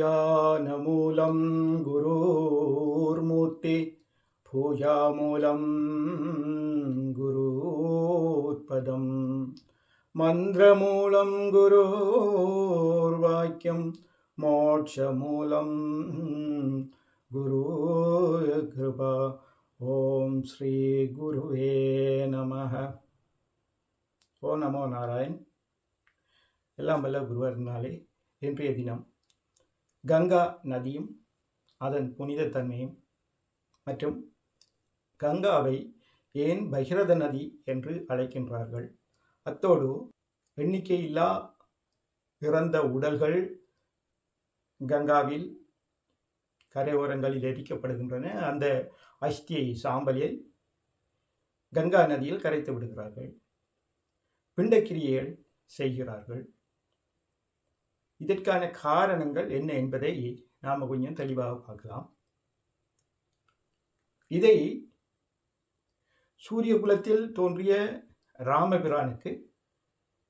ധ്യാനമൂലം ഗുരുർമൂർത്തി ഭൂയാമൂലം ഗുരുപദം മന്ത്രമൂലം ഗുരുർവാക്യം മോക്ഷമൂലം ഗുരുകൃപ. ഓം ശ്രീ ഗുരുവേ നമ. ഓ നമോ നാരായൺ. എല്ലാം വല്ല ഗുരുവായിരുന്നാലേ இன்றைய தினம் கங்கா நதியும் அதன் புனிதத்தன்மையும் மற்றும் கங்காவை ஏன் பகிரத நதி என்று அழைக்கின்றார்கள்? அத்தோடு எண்ணிக்கையில்லா இறந்த உடல்கள் கங்காவில் கரையோரங்களில் எரிக்கப்படுகின்றன. அந்த அஸ்தியை சாம்பலில் கங்கா நதியில் கரைத்து விடுகிறார்கள். பிண்டக்கிரியைகள் செய்கிறார்கள். இதற்கான காரணங்கள் என்ன என்பதை நாம் கொஞ்சம் தெளிவாக பார்க்கலாம். இதை சூரிய குலத்தில் தோன்றிய ராமபிரானுக்கு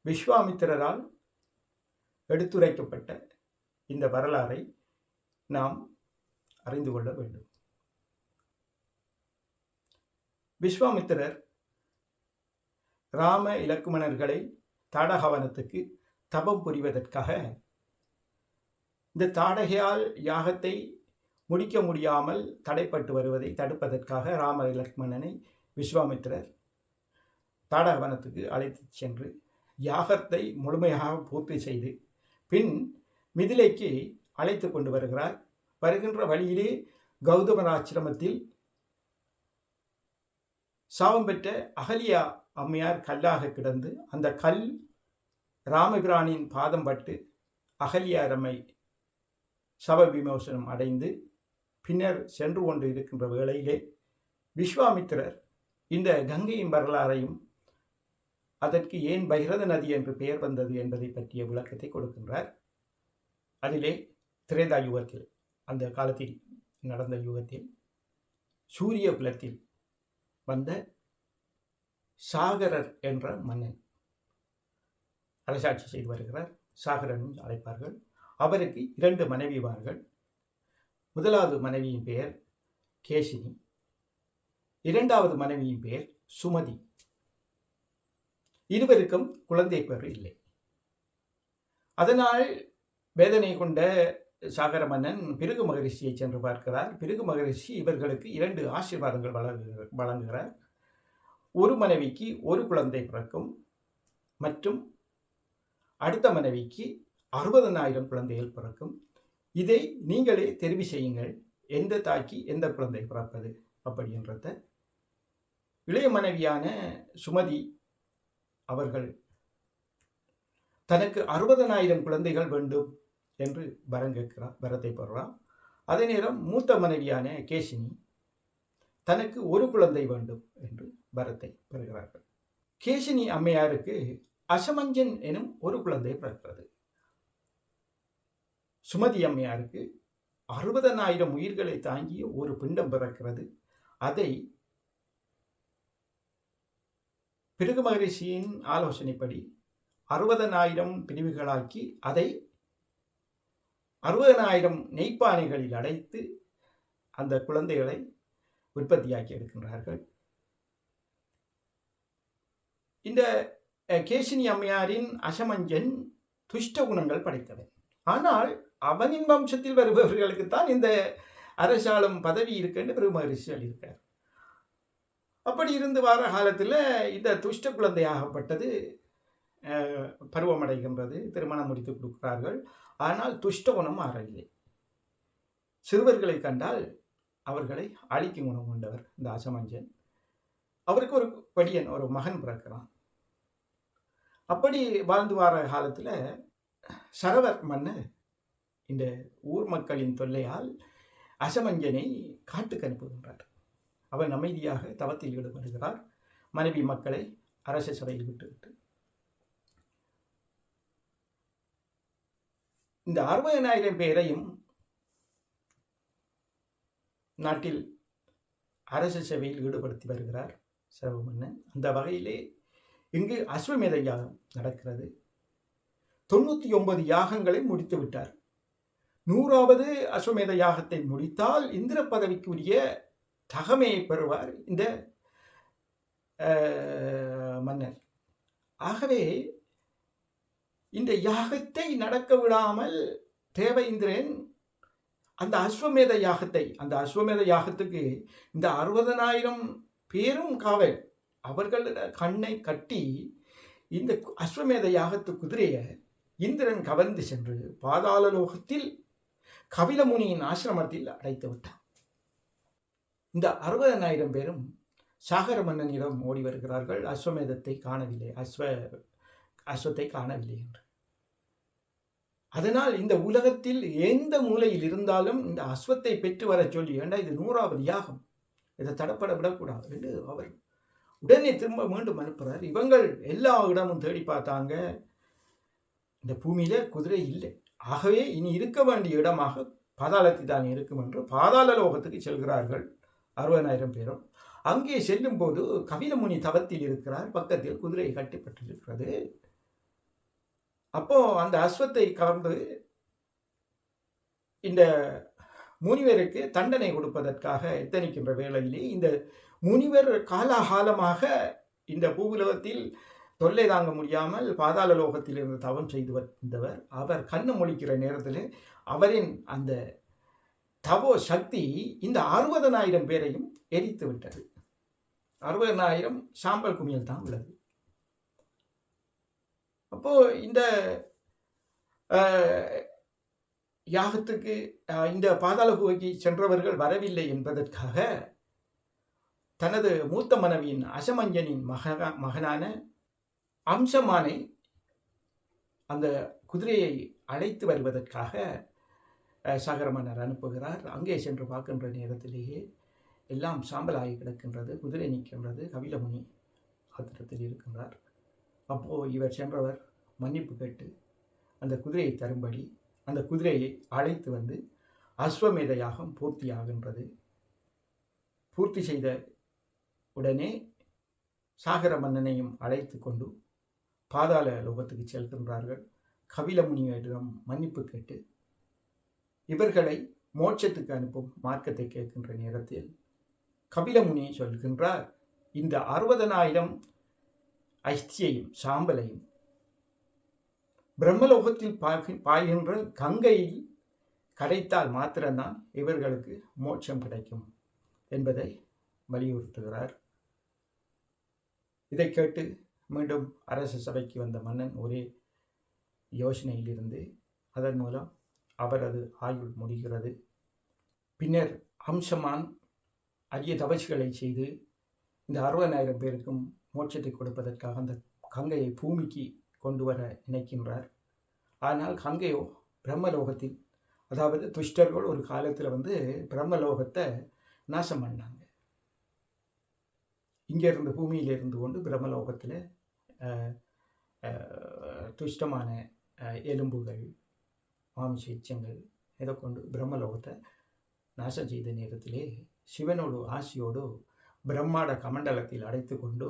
விஸ்வாமித்திரரால் எடுத்துரைக்கப்பட்ட இந்த வரலாறை நாம் அறிந்து கொள்ள வேண்டும். விஸ்வாமித்திரர் ராம இலக்குமணர்களை தாடகவனத்துக்கு தபம் புரிவதற்காக இந்த தாடகையால் யாகத்தை முடிக்க முடியாமல் தடைப்பட்டு வருவதை தடுப்பதற்காக ராம லக்ஷ்மணனை விஸ்வாமித்திரர் தாடகவனத்துக்கு அழைத்து சென்று யாகத்தை முழுமையாக பூர்த்தி செய்து பின் மிதிலைக்கு அழைத்து கொண்டு வருகிறார். வருகின்ற வழியிலே கௌதமராசிரமத்தில் சாபம் பெற்ற அகலியா அம்மையார் கல்லாக கிடந்து அந்த கல் ராமபிரானின் பாதம் பட்டு அகலியாரம்மை சப விமோசனம் அடைந்து பின்னர் சென்று கொண்டு இருக்கின்ற வேளையிலே விஸ்வாமித்திரர் இந்த கங்கையின் வரலாறையும் அதற்கு ஏன் பகிரத நதி என்று பெயர் வந்தது என்பதை பற்றிய விளக்கத்தை கொடுக்கின்றார். அதிலே திரேதா யுகத்தில் அந்த காலத்தில் நடந்த யுகத்தில் சூரிய குலத்தில் வந்த சாகரர் என்ற மன்னன் அரசாட்சி செய்து வருகிறார். சாகரன் அழைப்பார்கள். அவருக்கு இரண்டு மனைவிவார்கள் முதலாவது மனைவியின் பெயர் கேசினி. இரண்டாவது மனைவியின் பெயர் சுமதி. இருவருக்கும் குழந்தை பெயர் இல்லை. அதனால் வேதனை கொண்ட சாகர மன்னன் பிருகு மகரிஷியை சென்று பார்க்கிறார். பிருகு மகரிஷி இவர்களுக்கு இரண்டு ஆசீர்வாதங்கள் வழங்கு வழங்குகிறார். ஒரு மனைவிக்கு ஒரு குழந்தை பிறக்கும் மற்றும் அடுத்த மனைவிக்கு அறுபதனாயிரம் குழந்தைகள் பிறக்கும். இதை நீங்களே தெரிவு செய்யுங்கள். எந்த தாய்க்கு எந்த குழந்தை பிறப்பது அப்படின்றத. இளைய மனைவியான சுமதி அவர்கள் தனக்கு அறுபதனாயிரம் குழந்தைகள் வேண்டும் என்று வரம் கேட்கிறார் வரத்தை பெறுறார் அதே நேரம் மூத்த மனைவியான கேசினி தனக்கு ஒரு குழந்தை வேண்டும் என்று வரத்தை பெறுகிறார்கள். கேசினி அம்மையாருக்கு அசமஞ்சன் எனும் ஒரு குழந்தை பிறக்கிறது. சுமதி அம்மையாருக்கு அறுபதனாயிரம் உயிர்களை தாங்கிய ஒரு பிண்டம் பிறக்கிறது. அதை பிருகு மகரிஷியின் ஆலோசனைப்படி அறுபதனாயிரம் பிரிவுகளாக்கி அதை அறுபதனாயிரம் நெய்ப்பானைகளில் அடைத்து அந்த குழந்தைகளை உற்பத்தியாக்கி எடுக்கின்றார்கள். இந்த கேசினி அம்மையாரின் அசமஞ்சன் துஷ்ட குணங்கள் படைத்தவன். ஆனால் அவனின் வம்சத்தில் வருபவர்களுக்கு தான் இந்த அரசாளும் பதவி இருக்குன்னு பெரு மகரிஷி சொல்லியிருக்கார் அப்படி இருந்து வார காலத்தில் இந்த துஷ்ட குழந்தையாகப்பட்டது பருவமடைகின்றது திருமணம் முடித்து கொடுக்கிறார்கள். ஆனால் துஷ்ட குணம் மாறவில்லை. சிறுவர்களை கண்டால் அவர்களை அழிக்கும் குணம் கொண்டவர் இந்த அசமஞ்சன் அவருக்கு ஒரு படியன் ஒரு மகன் பிறக்கிறான். அப்படி வாழ்ந்து வார காலத்தில் சரவர் மன்னர் இந்த ஊர் மக்களின் தொல்லையால் அசமஞ்சனை காட்டுக்கு அனுப்புகின்றார். அவன் அமைதியாக தவத்தில் ஈடுபடுகிறார். மனைவி மக்களை அரச சபையில் விட்டுவிட்டு. இந்த அறுபதனாயிரம் பேரையும் நாட்டில் அரச சேவையில் ஈடுபடுத்தி வருகிறார் சிரவமன்னன் அந்த வகையிலே இங்கு அஸ்வமேத யாகம் நடக்கிறது. தொண்ணூற்றி ஒன்பது யாகங்களை முடித்து விட்டார் நூறாவது அஸ்வமேத யாகத்தை முடித்தால் இந்திர பதவிக்குரிய தகமையை பெறுவார் இந்த மன்னர். ஆகவே இந்த யாகத்தை நடக்க விடாமல் தேவேந்திரன் அந்த அஸ்வமேத யாகத்தை அந்த அஸ்வமேத யாகத்துக்கு இந்த அறுபதனாயிரம் பேரும் காவல் அவர்களோட கண்ணை கட்டி இந்த அஸ்வமேத யாகத்து குதிரையை இந்திரன் கவர்ந்து சென்று பாதாள லோகத்தில் கபிலமுனியின் ஆசிரமத்தில் அடைத்து விட்டான் இந்த அறுபதனாயிரம் பேரும் சாகர மன்னனிடம் ஓடி வருகிறார்கள். அஸ்வமேதத்தை காணவில்லை. அஸ்வ அஸ்வத்தை காணவில்லை என்று. அதனால் இந்த உலகத்தில் எந்த மூலையில் இருந்தாலும் இந்த அஸ்வத்தை பெற்று வரச் சொல்லி ஏண்டா இது நூறாவது யாகம்? இதை தடப்பட விடக்கூடாது என்று அவர் உடனே திரும்ப மீண்டும் அனுப்புகிறார் இவங்கள் எல்லா இடமும் தேடி பார்த்தாங்க. இந்த பூமியில குதிரை இல்லை. ஆகவே இனி இருக்க வேண்டிய இடமாக பாதாளத்தில் தான் இருக்கும் என்று பாதாள லோகத்துக்கு செல்கிறார்கள் அறுபதாயிரம் பேரும். அங்கே செல்லும் போது கபிலமுனி தவத்தில் இருக்கிறார். பக்கத்தில் குதிரை கட்டப்பட்டிருக்கிறது. அப்போ அந்த அஸ்வத்தை கவர்ந்து இந்த முனிவருக்கு தண்டனை கொடுப்பதற்காக எத்தனிக்கின்ற வேளையிலே இந்த முனிவர் காலாகாலமாக இந்த பூவுலகத்தில் தொல்லை தாங்க முடியாமல் பாதாள லோகத்திலிருந்து தவம் செய்து வந்தவர். அவர் கண்ணு முழிக்கிற நேரத்தில் அவரின் அந்த தவோ சக்தி இந்த அறுபதனாயிரம் பேரையும் எரித்து விட்டது. அறுபதனாயிரம் சாம்பல் குமியல் தான் உள்ளது. அப்போ இந்த யாகத்துக்கு இந்த பாதாள குகைக்கு சென்றவர்கள் வரவில்லை என்பதற்காக தனது மூத்த மனைவியின் அசமஞ்சனின் மகனா மகனான அம்சமானை அந்த குதிரையை அழைத்து வருவதற்காக அஹ், சகர மன்னர் அனுப்புகிறார். அங்கே சென்று பார்க்கின்ற நேரத்திலேயே எல்லாம் சாம்பலாகி கிடக்கின்றது. குதிரை நிற்கின்றது கபிலமுனி ஆத்திரத்தில் இருக்கின்றார். அப்போது இவர் சென்றவர் மன்னிப்பு கேட்டு அந்த குதிரையை தரும்படி அந்த குதிரையை அழைத்து வந்து அஸ்வமேத யாகம் பூர்த்தியாகின்றது பூர்த்தி செய்த உடனே சாகர மன்னனையும் அழைத்து கொண்டு பாதாள லோகத்துக்கு செல்கின்றார்கள். கபிலமுனியிடம் மன்னிப்பு கேட்டு இவர்களை மோட்சத்துக்கு அனுப்பும் மார்க்கத்தை கேட்கின்ற நேரத்தில் கபிலமுனி சொல்கின்றார் இந்த அறுபதனாயிரம் அஸ்தியையும் சாம்பலையும் பிரம்மலோகத்தில் பாய்கின்ற கங்கையில் கரைத்தால் மாத்திரம்தான் இவர்களுக்கு மோட்சம் கிடைக்கும் என்பதை வலியுறுத்துகிறார். இதை கேட்டு மீண்டும் அரச சபைக்கு வந்த மன்னன் ஒரே யோசனையிலிருந்து அதன் மூலம் அவரது ஆயுள் முடிகிறது. பின்னர் அம்சமான் அரிய தபசுகளை செய்து இந்த அறுபதாயிரம் பேருக்கும் மோட்சத்தை கொடுப்பதற்காக அந்த கங்கையை பூமிக்கு கொண்டு வர நினைக்கின்றார். ஆனால் கங்கையோ பிரம்மலோகத்தில் அதாவது துஷ்டர்கள் ஒரு காலத்தில் வந்து பிரம்மலோகத்தை நாசம் பண்ணாங்க. இங்கே இருந்து பூமியில் இருந்து கொண்டு பிரம்மலோகத்தில் துஷ்டமான எலும்புகள் மாமிச எச்சங்கள் இதை கொண்டு பிரம்மலோகத்தை நாசம் செய்த நேரத்திலே சிவனோடு ஆசியோடு பிரம்மாட கமண்டலத்தில் அடைத்து கொண்டு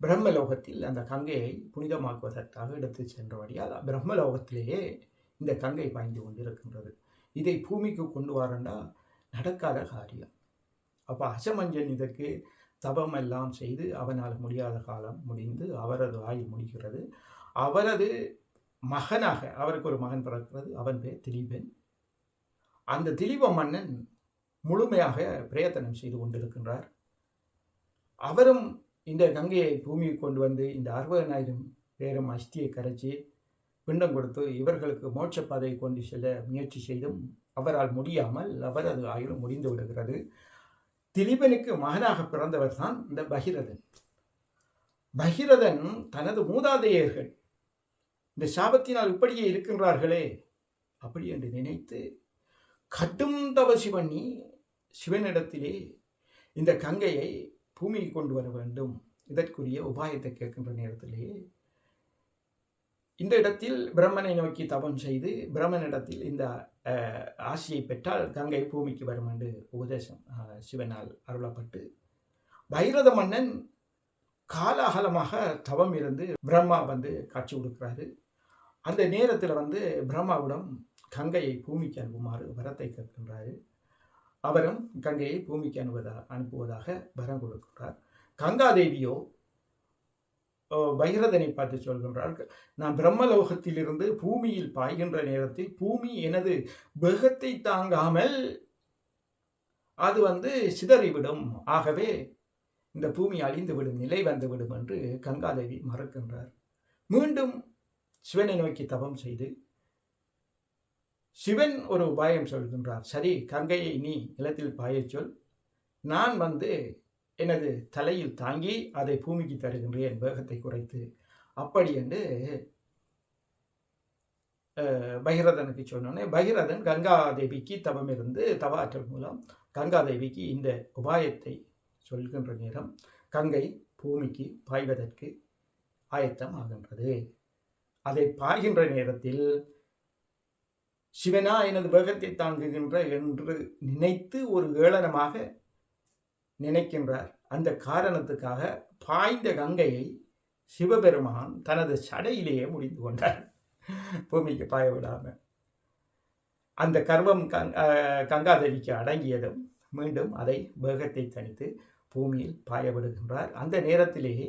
பிரம்மலோகத்தில் அந்த கங்கையை புனிதமாக்குவதற்காக எடுத்து சென்றபடியால் பிரம்மலோகத்திலேயே இந்த கங்கை பாய்ந்து கொண்டிருக்கின்றது. இதை பூமிக்கு கொண்டு வரண்டா நடக்காத காரியம். அப்போ அசமஞ்சன் இதற்கு தபம் எல்லாம் செய்து அவனால் முடியாத காலம் முடிந்து அவரது ஆயுள் முடிகிறது. அவரது மகனாக அவருக்கு ஒரு மகன் பிறக்கிறது. அவன் பேர் திலீபன். அந்த திலீப மன்னன் முழுமையாக பிரயத்தனம் செய்து கொண்டிருக்கின்றார். அவரும் இந்த கங்கையை பூமிக்கு கொண்டு வந்து இந்த அறுபதனாயிரம் பேரும் அஸ்தியை கரைச்சி பிண்டம் கொடுத்து இவர்களுக்கு மோட்ச பாதையை கொண்டு செல்ல முயற்சி செய்தும் அவரால் முடியாமல் அவரது ஆயுள் முடிந்து விடுகிறது. திலீபனுக்கு மகனாக பிறந்தவர் தான் இந்த பகிரதன். பகிரதன் தனது மூதாதையர்கள். இந்த சாபத்தினால் இப்படியே இருக்கின்றார்களே அப்படி என்று நினைத்து கட்டும் தவசி பண்ணி சிவனிடத்திலே இந்த கங்கையை பூமிக்கு கொண்டு வர வேண்டும். இதற்குரிய உபாயத்தை கேட்கின்ற நேரத்திலே இந்த இடத்தில் பிரம்மனை நோக்கி தவம் செய்து பிரம்மனிடத்தில் இந்த ஆசியை பெற்றால் கங்கை பூமிக்கு வரும் என்று உபதேசம் சிவனால் அருளப்பட்டு பைரத மன்னன் காலாகலமாக தவம் இருந்து பிரம்மா வந்து காட்சி கொடுக்கிறாரு. அந்த நேரத்தில் வந்து பிரம்மாவிடம் கங்கையை பூமிக்கு அனுப்புமாறு வரத்தை கேட்கின்றாரு. அவரும் கங்கையை பூமிக்கு அனுப்புவதா அனுப்புவதாக வரம் கொடுக்கிறார். கங்காதேவியோ பகிரதனை பார்த்து சொல்கின்றார் நான் பிரம்மலோகத்திலிருந்து பூமியில் பாய்கின்ற நேரத்தில் பூமி எனது வேகத்தை தாங்காமல் அது வந்து சிதறிவிடும். ஆகவே இந்த பூமி அழிந்துவிடும் நிலை வந்துவிடும் என்று கங்காதேவி மறுக்கின்றார். மீண்டும் சிவனை நோக்கி தவம் செய்து சிவன் ஒரு உபாயம் சொல்கின்றார். சரி கங்கையை நீ நிலத்தில் பாயச் சொல். நான் வந்து எனது தலையில் தாங்கி அதை பூமிக்கு தருகின்றேன் வேகத்தை குறைத்து. அப்படி என்று பகிரதனுக்கு சொன்னோன்னே பகீரதன் கங்காதேவிக்கு தவம் இருந்து தவ ஆற்றல் மூலம் கங்காதேவிக்கு இந்த உபாயத்தை சொல்கின்ற நேரம் கங்கை பூமிக்கு பாய்வதற்கு ஆயத்தம் ஆகின்றது. அதை பாய்கின்ற நேரத்தில் சிவனா எனது வேகத்தை தாங்குகின்ற என்று நினைத்து ஒரு ஏளனமாக நினைக்கின்றார். அந்த காரணத்துக்காக பாய்ந்த கங்கையை சிவபெருமான் தனது சடையிலேயே முடிந்து கொண்டார். பூமிக்கு பாய விடாமல் அந்த கர்வம் கங் கங்காதேவிக்கு அடங்கியதும் மீண்டும் அதை வேகத்தை தணித்து பூமியில் பாய விடுகின்றார். அந்த நேரத்திலேயே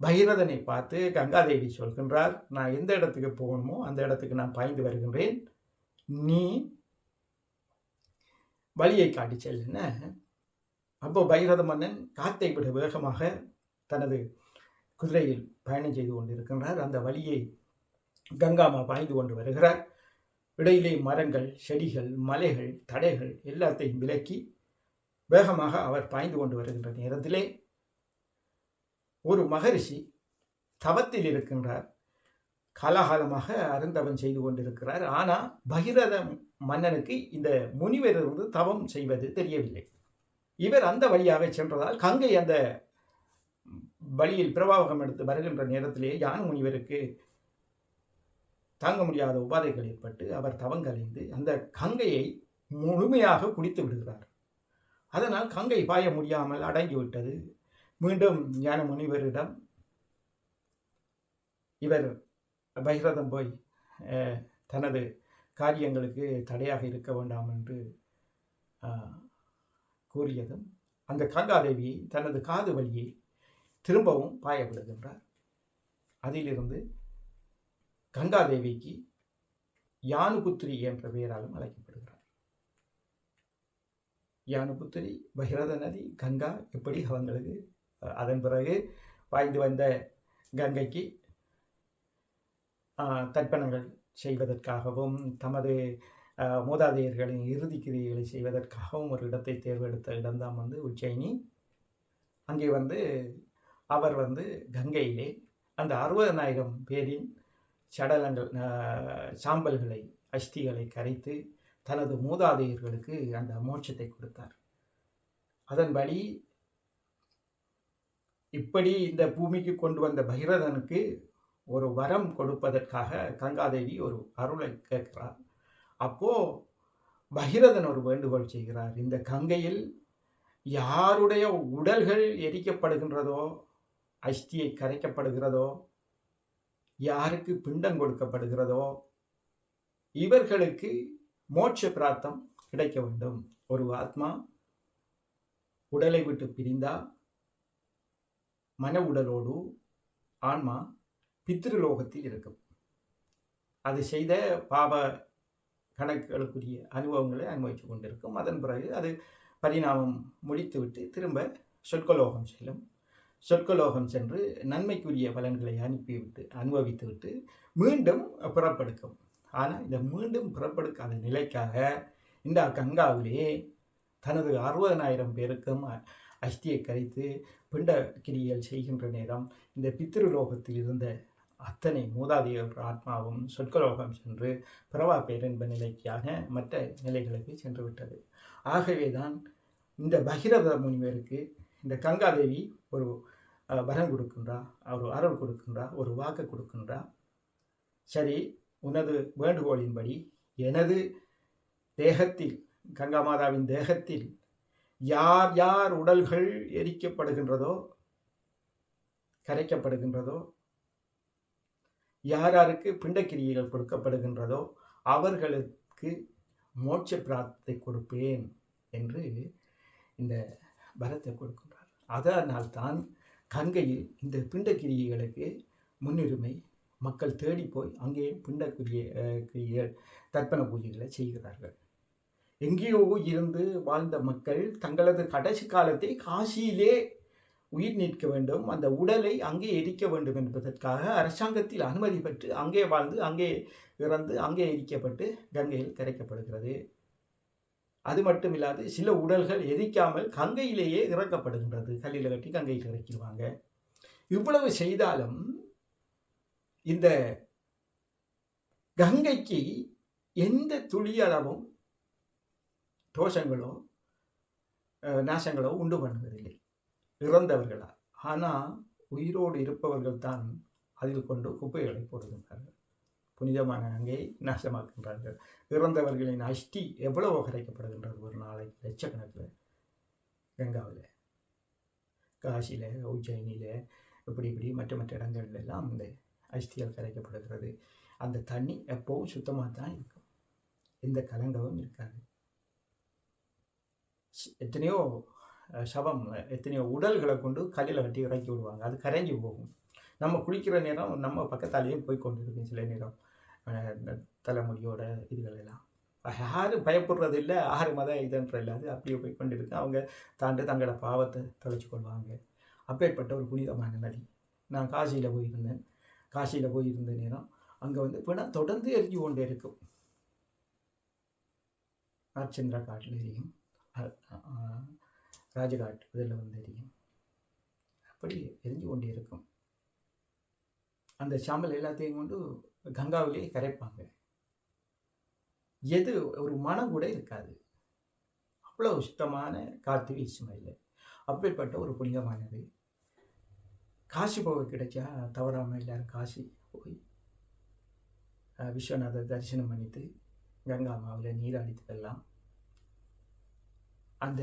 பகீரதனை பார்த்து கங்காதேவி சொல்கின்றார் நான் எந்த இடத்துக்கு போகணுமோ அந்த இடத்துக்கு நான் பாய்ந்து வருகின்றேன். நீ வழியை காட்டி செல்லுன அப்போ பைரத மன்னன் காத்தை விட வேகமாக தனது குதிரையில் பயணம் செய்து கொண்டிருக்கின்றார். அந்த வழியை கங்காமா பாய்ந்து கொண்டு வருகிறார். இடையிலே மரங்கள் செடிகள் மலைகள் தடைகள் எல்லாத்தையும் விலக்கி வேகமாக அவர் பாய்ந்து கொண்டு வருகின்ற நேரத்திலே ஒரு மகரிஷி தவத்தில் இருக்கின்றார். காலாகாலமாக அருந்தவன் செய்து கொண்டிருக்கிறார். ஆனால் பகிரத மன்னனுக்கு இந்த முனிவர் வந்து தவம் செய்வது தெரியவில்லை. இவர் அந்த வழியாக சென்றதால் கங்கை அந்த வழியில் பிரவாகம் எடுத்து வருகின்ற நேரத்திலே யான முனிவருக்கு தாங்க முடியாத உபாதைகள் ஏற்பட்டு அவர் தவங்கலைந்து அந்த கங்கையை முழுமையாக குடித்து விடுகிறார். அதனால் கங்கை பாய முடியாமல் அடங்கிவிட்டது. மீண்டும் ஞான முனிவரிடம் இவர் பகிரதம் போய் தனது காரியங்களுக்கு தடையாக இருக்க வேண்டாம் என்று கூறியதும் அந்த கங்காதேவியை தனது காது வழியை திரும்பவும் பாய விடுகின்றார் அதிலிருந்து கங்காதேவிக்கு யானுபுத்திரி என்ற பெயராலும் அழைக்கப்படுகிறார். யானுபுத்திரி பகிரத நதி கங்கா எப்படி அவங்களுக்கு அதன் பிறகு பாய்ந்து வந்த கங்கைக்கு தர்ப்பணங்கள் செய்வதற்காகவும் தமது மூதாதையர்களின் இறுதி கிரியைகளை செய்வதற்காகவும் ஒரு இடத்தை தேர்வெடுத்த இடம்தான் வந்து உஜ்ஜயினி. அங்கே வந்து அவர் வந்து கங்கையிலே அந்த அறுபதனாயிரம் பேரின் சடலங்கள் சாம்பல்களை அஸ்திகளை கரைத்து தனது மூதாதையர்களுக்கு அந்த மோட்சத்தை கொடுத்தார். அதன்படி இப்படி இந்த பூமிக்கு கொண்டு வந்த பகிரதனுக்கு ஒரு வரம் கொடுப்பதற்காக கங்காதேவி ஒரு அருளை கேட்கிறார் அப்போ பகிரதன் ஒரு வேண்டுகோள் செய்கிறார் இந்த கங்கையில் யாருடைய உடல்கள் எரிக்கப்படுகின்றதோ அஸ்தியை கரைக்கப்படுகிறதோ யாருக்கு பிண்டம் கொடுக்கப்படுகிறதோ இவர்களுக்கு மோட்ச பிரார்த்தம் கிடைக்க வேண்டும். ஒரு ஆத்மா உடலை விட்டு பிரிந்தா மன உடலோடு ஆன்மா பித்ருலோகத்தில் இருக்கும். அது செய்த பாவ கணக்குகளுக்குரிய அனுபவங்களை அனுபவித்து கொண்டிருக்கும். அதன் பிறகு அது பரிணாமம் முடித்துவிட்டு திரும்ப சொற்கலோகம் செல்லும். சொற்கலோகம் சென்று நன்மைக்குரிய பலன்களை அனுப்பிவிட்டு அனுபவித்துவிட்டு மீண்டும் புறப்படுக்கும். ஆனால் இந்த மீண்டும் புறப்படுக்காத நிலைக்காக இந்த கங்காவிலே தனது அறுபதனாயிரம் பேருக்கும் அஸ்தியை கரைத்து பிண்ட கிரியல் செய்கின்ற நேரம் இந்த பித்திருலோகத்தில் இருந்த அத்தனை மூதாதையர் ஆத்மாவும் சொற்கலோகம் சென்று பிறவா பேரென்ப நிலைக்காக மற்ற நிலைகளுக்கு சென்று விட்டது ஆகவே தான் இந்த பகிரத முனிவருக்கு இந்த கங்காதேவி ஒரு வரம் கொடுக்கின்றா ஒரு அருள் கொடுக்கின்றா ஒரு வாக்கு கொடுக்கின்றா. சரி உனது வேண்டுகோளின்படி எனது தேகத்தில் கங்கா மாதாவின் தேகத்தில் யார் யார் உடல்கள் எரிக்கப்படுகின்றதோ கரைக்கப்படுகின்றதோ யார் யாருக்கு பிண்டக்கிரியைகள் கொடுக்கப்படுகின்றதோ அவர்களுக்கு மோட்ச பிரார்த்தத்தை கொடுப்பேன் என்று இந்த பரத்தை கொடுக்கின்றார். அதனால் தான் கங்கையில் இந்த பிண்டக்கிரியைகளுக்கு முன்னுரிமை மக்கள் தேடி போய் அங்கே பிண்டக்கிரிய கிரியைகள் தர்ப்பண பூஜைகளை செய்கிறார்கள். எங்கேயோ இருந்து வாழ்ந்த மக்கள் தங்களது கடைசி காலத்தை காசியிலே உயிர் நிற்க வேண்டும் அந்த உடலை அங்கே எரிக்க வேண்டும் என்பதற்காக அரசாங்கத்தில் அனுமதி பெற்று அங்கே வாழ்ந்து அங்கே இறந்து அங்கே எரிக்கப்பட்டு கங்கையில் கரைக்கப்படுகிறது. அது மட்டும் இல்லாது சில உடல்கள் எரிக்காமல் கங்கையிலேயே இறக்கப்படுகின்றது. கல்லில் கட்டி கங்கையில் இறக்கிடுவாங்க. இவ்வளவு செய்தாலும் இந்த கங்கைக்கு எந்த துளியளவும் தோஷங்களோ நாசங்களோ உண்டு பண்ணுவதில்லை. இறந்தவர்களா? ஆனால் உயிரோடு இருப்பவர்கள் தான் அதில் கொண்டு குப்பைகளை போடுகின்றார்கள். புனிதமான அங்கே நாசமாக்கின்றார்கள் இறந்தவர்களின் அஷ்டி எவ்வளவோ கரைக்கப்படுகின்றது ஒரு நாளைக்கு லட்சக்கணக்கில். கங்காவில் காசியில் உஜ்ஜயினியில் இப்படி இப்படி மற்ற மற்ற இடங்கள்ல எல்லாம் இந்த அஸ்திகள் கரைக்கப்படுகிறது. அந்த தண்ணி எப்போவும் சுத்தமாக தான் இருக்கும். எந்த கலங்கவும் இருக்காது. எத்தனையோ சவம் எத்தனையோ உடல்களை கொண்டு கல்லில் கட்டி இறக்கி விடுவாங்க. அது கரைஞ்சி போகும். நம்ம குளிக்கிற நேரம் நம்ம பக்கத்தாலேயும் போய் கொண்டு இருக்கும் சில நேரம். இந்த தலைமுடியோட இதுகள் எல்லாம் யாரும் பயப்படுறது இல்லை ஆறு மத இதுன்ற இல்லாது அப்படியே போய் கொண்டு இருக்கு அவங்க தாண்டு தங்களோட பாவத்தை தொலைச்சு கொள்வாங்க. அப்பேற்பட்ட ஒரு புனிதமான நதி. நான் காசியில் போயிருந்தேன். காசியில் போயிருந்த நேரம் அங்கே வந்து பிணம் தொடர்ந்து எரிஞ்சு கொண்டே இருக்கும். ஆர்ச்சந்திரா காட்டில் எரியும். ராஜகாட் இதில் வந்து எரியும் அப்படி எரிஞ்சு கொண்டே இருக்கும். அந்த சாம்பல் எல்லாத்தையும் கொண்டு கங்காவிலேயே கரைப்பாங்க. எது ஒரு மனம் கூட இருக்காது. அவ்வளோ சுத்தமான காற்று வீசும் இல்லை அப்பேற்பட்ட ஒரு புனிதமானது. காசி போக கிடைச்சா தவறாமல் எல்லாரும் காசி போய் விஸ்வநாதர் தரிசனம் பண்ணிட்டு கங்கா மாவில் நீராடித்து எல்லாம் அந்த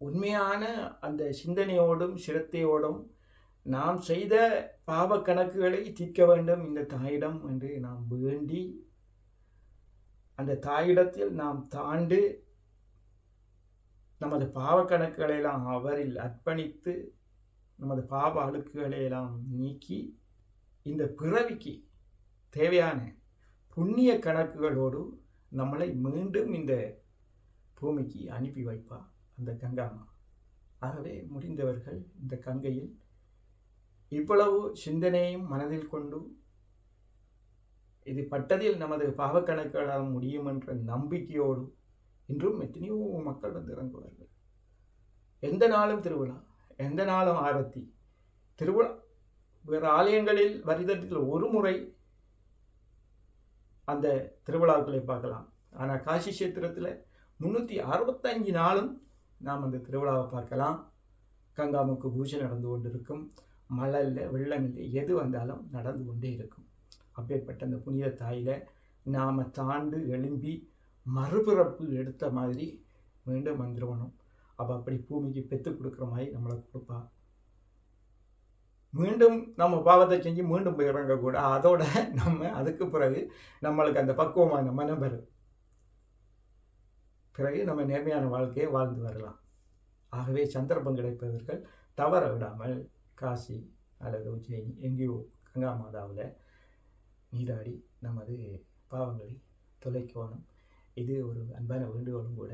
உண்மையான அந்த சிந்தனையோடும் சிரத்தையோடும் நாம் செய்த பாவ கணக்குகளை தீர்க்க வேண்டும் இந்த தாயிடம் என்று நாம் வேண்டி அந்த தாயிடத்தில் நாம் தாண்டு நமது பாவ கணக்குகளை எல்லாம் அவரில் அர்ப்பணித்து நமது பாவ அழுக்குகளையெல்லாம் நீக்கி இந்த பிறவிக்கு தேவையான புண்ணிய கணக்குகளோடு நம்மளை மீண்டும் இந்த பூமிக்கு அனுப்பி வைப்பா அந்த கங்காமா ஆகவே முடிந்தவர்கள் இந்த கங்கையில் இவ்வளவு சிந்தனையும் மனதில் கொண்டு இது பட்டதில் நமது பாவக்கணக்கால் முடியும் என்ற நம்பிக்கையோடு இன்றும் எத்தனையோ மக்கள் வந்து இறங்குவார்கள். எந்த நாளும் திருவிழா எந்த நாளும் ஆரத்தி திருவிழா வேறு ஆலயங்களில் வருடத்தில் ஒரு முறை அந்த திருவிழாக்களை பார்க்கலாம். ஆனால் காசி கஷேத்திரத்தில் முந்நூற்றி அறுபத்தஞ்சு நாளும் நாம் அந்த திருவிழாவை பார்க்கலாம். கங்காமுக்கு பூஜை நடந்து கொண்டிருக்கும். மழை இல்லை வெள்ளம் இல்லை எது வந்தாலும் நடந்து கொண்டே இருக்கும். அப்பேற்பட்ட அந்த புனித தாயில் நாம் தாண்டு எழும்பி மறுபிறப்பு எடுத்த மாதிரி மீண்டும் வந்துருவணும். அவள் அப்படி பூமிக்கு பெற்று கொடுக்குற மாதிரி நம்மளை கொடுப்பா. மீண்டும் நம்ம பாவத்தை செஞ்சு மீண்டும் போய் இறங்கக்கூட அதோட நம்ம அதுக்கு பிறகு நம்மளுக்கு அந்த பக்குவமான மனம் வரும். பிறகு நம்ம நேர்மையான வாழ்க்கையை வாழ்ந்து வரலாம். ஆகவே சந்தர்ப்பம் கிடைப்பவர்கள் தவற விடாமல் காசி அல்லது உஜ்ஜயினி எங்கேயோ கங்கா மாதாவில் நீராடி நமது பாவங்களை தொலைக்கணும். இது ஒரு அன்பான வேண்டுகோளும் கூட.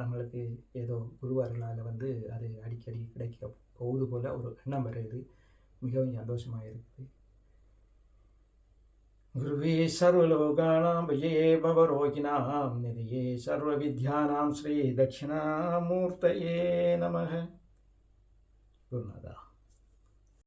நம்மளுக்கு ஏதோ குருவார்களால் வந்து அது அடிக்கடி கிடைக்க போகுது போல் ஒரு எண்ணம் வருது மிகவும் சந்தோஷமாக இருக்குது. गुरुवे सर्वलोकाणां भये भवरोगिणां निधये सर्वविद्यानां श्रीदक्षिणामूर्तये नमः।